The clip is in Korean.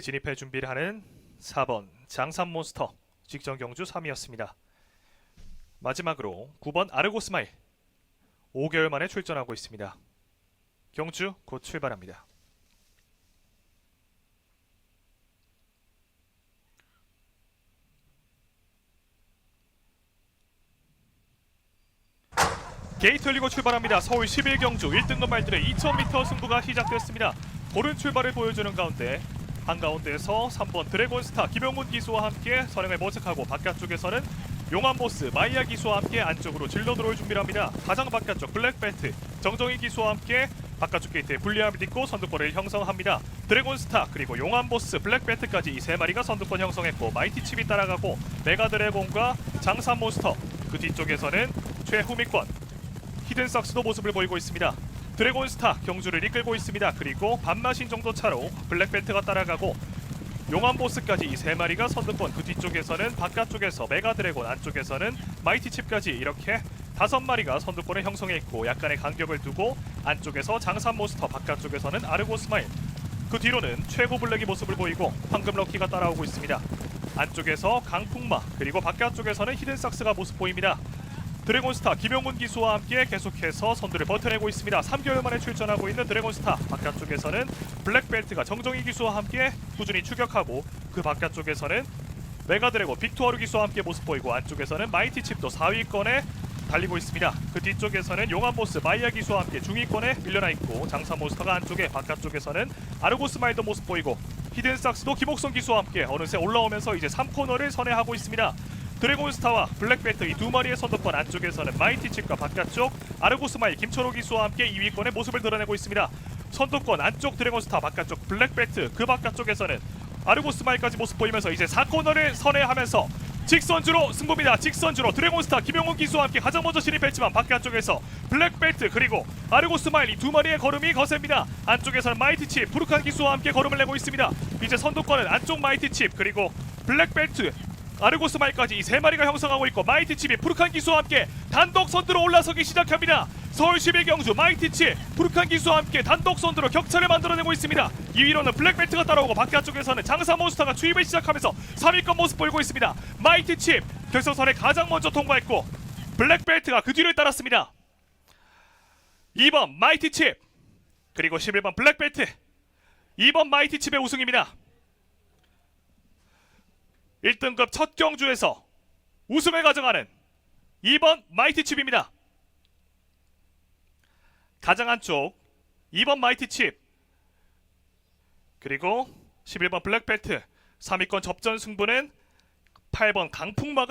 진입해 준비를 하는 4번 장산 몬스터 직전 경주 3위였습니다. 마지막으로 9번 아르고 스마일 5개월 만에 출전하고 있습니다. 경주 곧 출발합니다. 게이트 열리고 출발합니다. 서울 11경주 1등급 말들의 2000m 승부가 시작됐습니다. 고른 출발을 보여주는 가운데 한가운데에서 3번 드래곤스타 김용문 기수와 함께 선행을 모색하고 바깥쪽에서는 용암 보스 마이야 기수와 함께 안쪽으로 질러 들어올 준비를 합니다. 가장 바깥쪽 블랙벨트 정정희 기수와 함께 바깥쪽 게이트에 불리함을 딛고 선두권을 형성합니다. 드래곤스타 그리고 용암보스 블랙벨트까지 이 세 마리가 선두권 형성했고 마이티칩이 따라가고 메가드래곤과 장산몬스터 그 뒤쪽에서는 최후미권 히든삭스도 모습을 보이고 있습니다. 드래곤스타 경주를 이끌고 있습니다. 그리고 반마신 정도 차로 블랙벨트가 따라가고 용암 보스까지 이 세 마리가 선두권 그 뒤쪽에서는 바깥쪽에서 메가 드래곤 안쪽에서는 마이티 칩까지 이렇게 다섯 마리가 선두권을 형성해 있고 약간의 간격을 두고 안쪽에서 장산 몬스터 바깥쪽에서는 아르고스마일 그 뒤로는 최고 블랙이 모습을 보이고 황금 럭키가 따라오고 있습니다. 안쪽에서 강풍마 그리고 바깥쪽에서는 히든삭스가 모습 보입니다. 드래곤스타 김용문 기수와 함께 계속해서 선두를 버텨내고 있습니다. 3개월 만에 출전하고 있는 드래곤스타 바깥쪽에서는 블랙벨트가 정정희 기수와 함께 꾸준히 추격하고 그 바깥쪽에서는 메가드래곤 빅토르 기수와 함께 모습 보이고 안쪽에서는 마이티칩도 4위권에 달리고 있습니다. 그 뒤쪽에서는 용암보스 마이야 기수와 함께 중위권에 밀려나 있고 장사몬스터가 안쪽에 바깥쪽에서는 아르고스 마일도 모습 보이고 히든삭스도 김옥성 기수와 함께 어느새 올라오면서 이제 3코너를 선회하고 있습니다. 드래곤스타와 블랙벨트 이 두 마리의 선두권 안쪽에서는 마이티 칩과 바깥쪽 아르고스마일 김철호 기수와 함께 2위권의 모습을 드러내고 있습니다. 선두권 안쪽 드래곤스타 바깥쪽 블랙벨트 그 바깥쪽에서는 아르고스마일까지 모습 보이면서 이제 4코너를 선회하면서 직선주로 승부입니다. 직선주로 드래곤스타 김용훈 기수와 함께 가장 먼저 진입했지만 바깥쪽에서 블랙벨트 그리고 아르고스마일 이 두 마리의 걸음이 거셉니다. 안쪽에서는 마이티칩 부르칸 기수와 함께 걸음을 내고 있습니다. 이제 선두권은 안쪽 마이티칩 그리고 블랙벨트 아르고스마일까지 이 세 마리가 형성하고 있고 마이티칩이 푸르칸 기수와 함께 단독 선두로 올라서기 시작합니다. 서울 11경주 마이티칩 푸르칸 기수와 함께 단독 선두로 격차를 만들어내고 있습니다. 2위로는 블랙벨트가 따라오고 바깥쪽에서는 장사 몬스터가 추입을 시작하면서 3위권 모습 보이고 있습니다. 마이티칩 결승선에 가장 먼저 통과했고 블랙벨트가 그 뒤를 따랐습니다. 2번 마이티칩 그리고 11번 블랙벨트 2번 마이티칩의 우승입니다. 1등급 첫 경주에서 우승을 가져가는 2번 마이티칩입니다. 가장 안쪽 2번 마이티칩 그리고 11번 블랙벨트 3위권 접전 승부는 8번 강풍마가